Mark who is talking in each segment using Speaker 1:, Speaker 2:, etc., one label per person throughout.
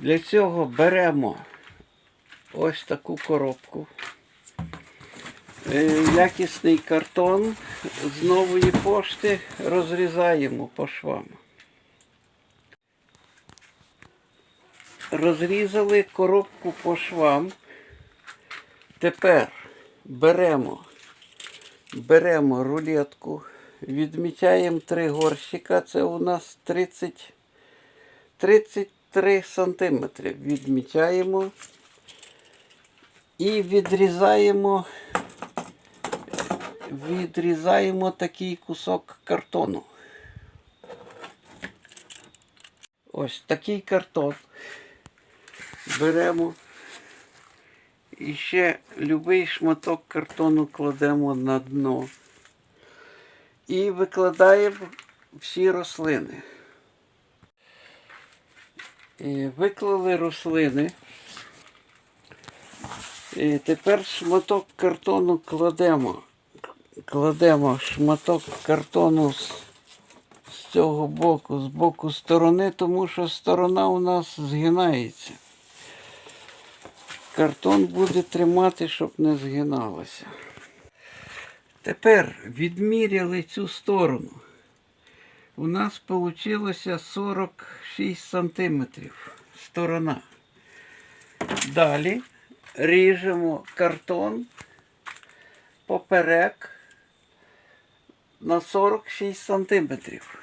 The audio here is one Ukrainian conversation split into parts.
Speaker 1: Для цього беремо ось таку коробку. Е, Якісний картон з нової пошти розрізаємо по швам. Розрізали коробку по швам. Тепер беремо, беремо рулетку, відмічаємо три горщика. Це у нас 30, 33 сантиметри. Відмічаємо і відрізаємо, відрізаємо такий кусок картону. Ось такий картон. Беремо і ще любий шматок картону кладемо на дно. І викладаємо всі рослини. Виклали рослини. І тепер шматок картону кладемо. Кладемо шматок картону з цього боку, з боку сторони, тому що сторона у нас згинається. Картон буде тримати, щоб не згиналося. Тепер відміряли цю сторону. У нас вийшло 46 сантиметрів сторона. Далі ріжемо картон поперек на 46 сантиметрів.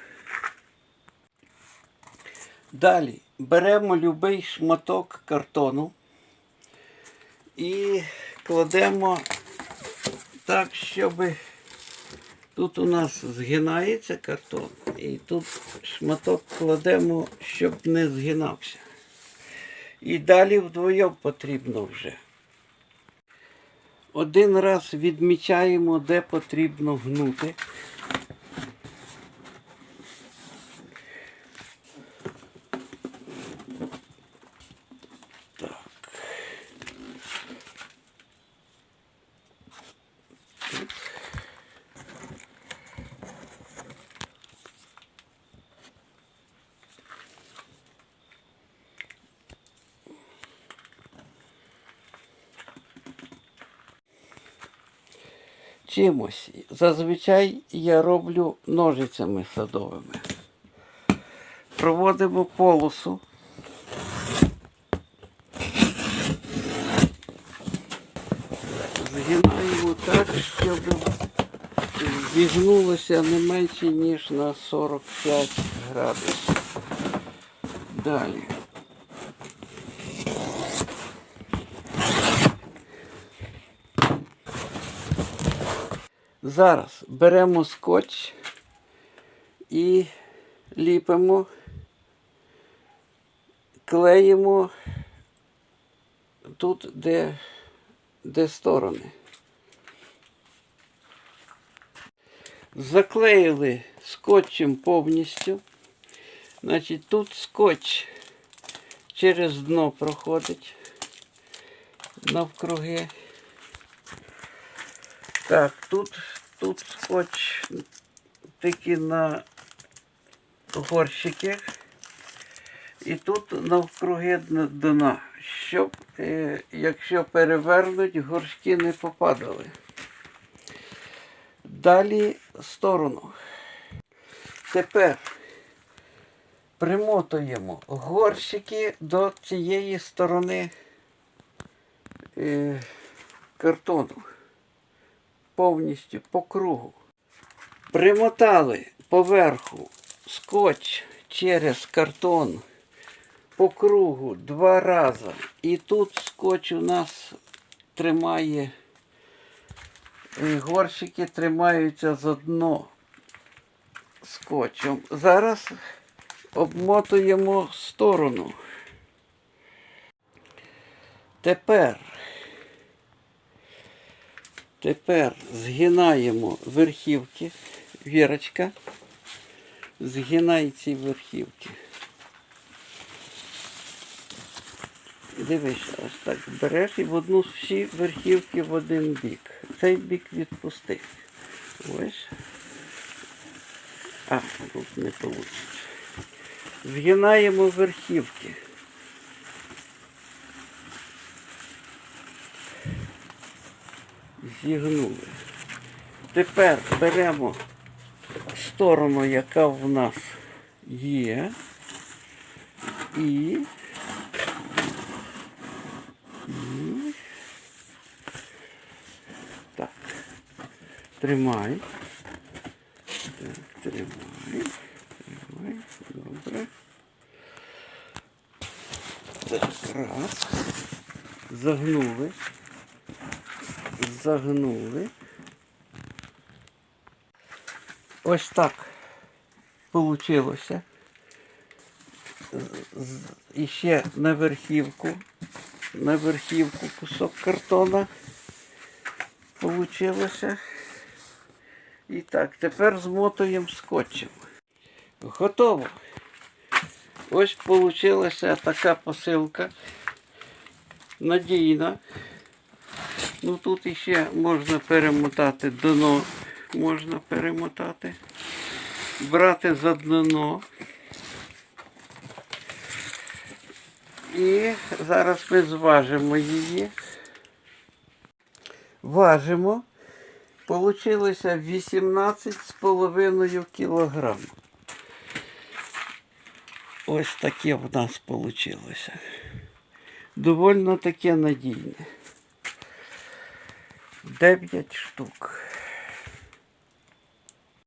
Speaker 1: Далі беремо будь-який шматок картону і кладемо так, щоб тут у нас згинається картон, і тут шматок кладемо, щоб не згинався. І далі вдвоє потрібно вже. Один раз відмічаємо, де потрібно гнути. Чимось. Зазвичай я роблю ножицями садовими. Проводимо полосу. Згинаємо так, щоб зігнулося не менше, ніж на 45 градусів. Далі. Зараз беремо скотч і ліпимо, клеїмо тут, де, де сторони. Заклеїли скотчем повністю. Значить, тут скотч через дно проходить навкруги. Так, тут, тут скотч тільки на горщики. І тут навкруги дна, щоб, е, якщо перевернуть, горшки не попадали. Далі сторону. Тепер примотуємо горщики до цієї сторони е, картону повністю по кругу. Примотали поверху скотч через картон по кругу два рази. І тут скотч у нас тримає, е, горщики тримаються за дно скотчем. Зараз обмотуємо сторону. Тепер Тепер згинаємо верхівки. Вірочка. Згинай ці верхівки. Дивись, ось так береш і в одну всі верхівки в один бік. Цей бік відпусти. Ось. А, тут не вийде. Згинаємо верхівки. Зігнули. Тепер беремо сторону, яка в нас є. І. і так. Тримай. Так, тримай. Тримай. Добре. Так, раз. Загнули. Загнули. Ось так з- І ще на верхівку. На верхівку кусок картона получилося. І так, тепер змотуємо скотчем. Готово. Ось получилася така посилка. Надійна. Ну тут іще можна перемотати дно, можна перемотати, брати за дно. І зараз ми зважимо її. Важимо. Получилося 18,5 кілограм. Ось таке в нас вийшло. Довольно таке надійне. 9 штук.